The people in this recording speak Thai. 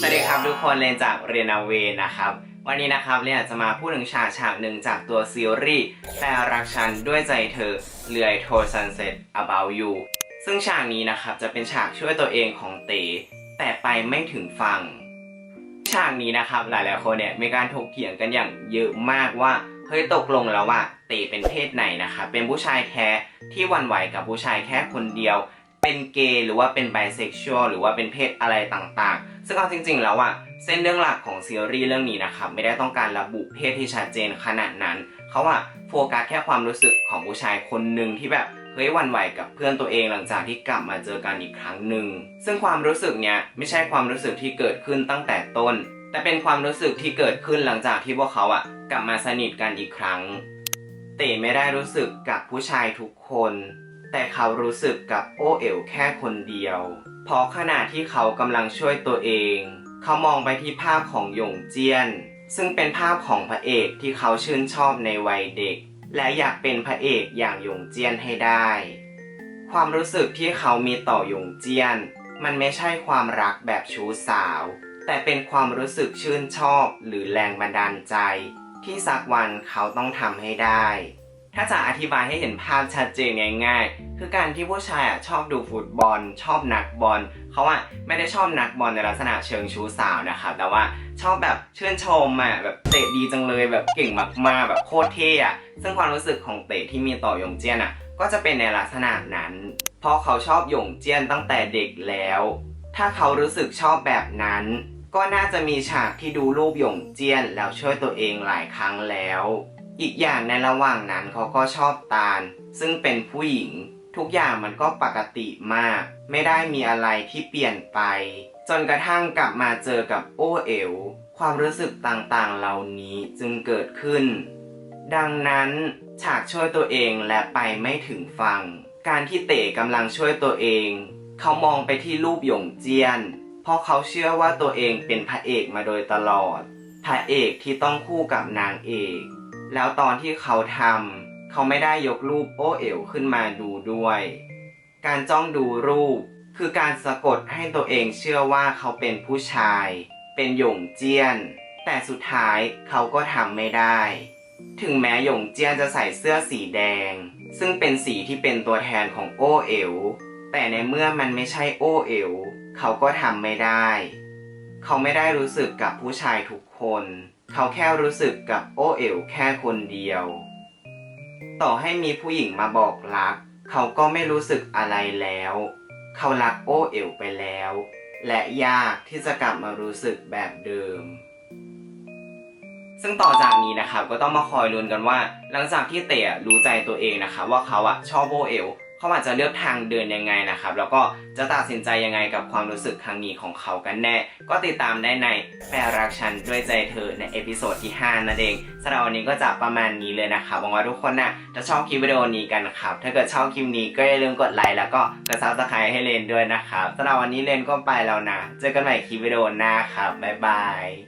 สวัสดีครับทุกคนเรนจากเรียนาเวนะครับ วันนี้นะครับเรียนจะมาพูดถึงฉากฉากหนึ่งจากตัวซีรีส์แต่รักฉันด้วยใจเธอเลือยโทร sunset about you ซึ่งฉากนี้นะครับจะเป็นฉากช่วยตัวเองของเต๋แต่ไปไม่ถึงฝั่งฉากนี้นะครับหลายๆคนเนี่ยมีการถกเถียงกันอย่างเยอะมากว่าเฮ้ยตกลงแล้วว่าเต๋เป็นเพศไหนนะครับเป็นผู้ชายแท้ที่วันไหวกับผู้ชายแค่คนเดียว เป็นเกย์หรือว่าเป็นไบเซ็กชวลหรือว่าเป็นเพศอะไรต่างๆ ซึ่งเอาจริง ๆ แล้วอะเส้นเรื่องหลักของซีรีส์เรื่องนี้นะครับไม่ได้ต้องการระบุเพศที่ชัดเจนขนาดนั้นเขาอะโฟกัสแค่ความรู้สึกของผู้ชายคนหนึ่งที่แบบเฮ้ยวันไหวกับเพื่อนตัวเองหลังจากที่กลับมาเจอกันอีกครั้งหนึ่งซึ่งความรู้สึกเนี้ยไม่ใช่ความรู้สึกที่เกิดขึ้นตั้งแต่ต้น แต่เป็นความรู้สึกที่เกิดขึ้นหลังจากที่พวกเขาอะกลับมาสนิทกันอีกครั้ง เต๋ไม่ได้รู้สึกกับผู้ชายทุกคน แต่เขารู้สึกกับโอเอ๋วแค่คนเดียว เพราะขณะที่เขากำลังช่วยตัวเอง เขามองไปที่ภาพของหยงเจี้ยน ซึ่งเป็นภาพของพระเอกที่เขาชื่นชอบในวัยเด็ก และอยากเป็นพระเอกอย่างหยงเจี้ยนให้ได้ ความรู้สึกที่เขามีต่อหยงเจี้ยน มันไม่ใช่ความรักแบบชู้สาว แต่เป็นความรู้สึกชื่นชอบหรือแรงบันดาลใจ ที่สักวันเขาต้องทำให้ได้ ถ้าจะอธิบายให้เห็นภาพชัดเจนง่ายๆ คือการที่ผู้ชายอะชอบดูฟุตบอล ชอบนักบอลเขาอะไม่ได้ชอบนักบอลในลักษณะเชิงชู้สาวนะครับแต่ว่าชอบแบบชื่นชมอะแบบเตะดีจังเลยแบบเก่งมากๆแบบโคตรเท่อะซึ่งความรู้สึกของเตะที่มีต่อหยงเจี้ยนอะก็จะเป็นในลักษณะนั้น เพราะเขาชอบหยงเจี้ยนตั้งแต่เด็กแล้ว ถ้าเขารู้สึกชอบแบบนั้น ก็น่าจะมีฉากที่ดูรูปหยงเจี้ยนแล้วช่วยตัวเองหลายครั้งแล้ว อีกอย่างในระหว่างนั้นเขาก็ชอบตาล ซึ่งเป็นผู้หญิง ทุกอย่างมันก็ปกติมาก ไม่ได้มีอะไรที่เปลี่ยนไป จนกระทั่งกลับมาเจอกับโอเอ๋วความรู้สึกต่างๆเหล่านี้จึงเกิดขึ้น ดังนั้นฉากช่วยตัวเองและไปไม่ถึงฝั่งการที่เต๋กำลังช่วยตัวเอง เขามองไปที่รูปหยงเจียน เพราะเขาเชื่อว่าตัวเองเป็นพระเอกมาโดยตลอด พระเอกที่ต้องคู่กับนางเอก แล้วตอนที่เขาทำเขาไม่ได้ยกรูปโอเอ๋วขึ้นมาดูด้วย การจ้องดูรูป คือการสะกดให้ตัวเองเชื่อว่าเขาเป็นผู้ชาย เป็นหยงเจี้ยน แต่สุดท้ายเขาก็ทำไม่ได้ ถึงแม้หยงเจี้ยนจะใส่เสื้อสีแดง ซึ่งเป็นสีที่เป็นตัวแทนของโอเอ๋วแต่ในเมื่อมันไม่ใช่โอเอ๋วเขาก็ทำไม่ได้ เขาไม่ได้รู้สึกกับผู้ชายทุกคน เขาแค่รู้สึกกับโอเอ๋วแค่คนเดียว ต่อให้มีผู้หญิงมาบอกรัก เขาก็ไม่รู้สึกอะไรแล้ว เขารักโอเอ๋วไปแล้ว และยากที่จะกลับมารู้สึกแบบเดิม ซึ่งต่อจากนี้นะครับก็ต้องมาคอยลุ้นกันว่า หลังจากที่เต๋รู้ใจตัวเองนะครับว่าเขาอะชอบโอเอล เขาอาจจะเลือกทางเดินยังไงนะครับ แล้วก็จะตัดสินใจยังไงกับความรู้สึกครั้งนี้ของเขากันแน่ ก็ติดตามได้ในแปลรักฉันด้วยใจเธอในเอพิโซดที่ 5 นั่นเองสำหรับวันนี้ก็จะประมาณนี้เลยนะครับหวังว่าทุกคนน่ะจะชอบคลิปวิดีโอนี้กันครับ ถ้าเกิดชอบคลิปนี้ก็อย่าลืมกดไลค์แล้วก็กดซับสไครต์ให้เลนด้วยนะครับสำหรับวันนี้เลนก็ไปแล้วนะ เจอกันใหม่คลิปวิดีโอหน้าครับบ๊ายบาย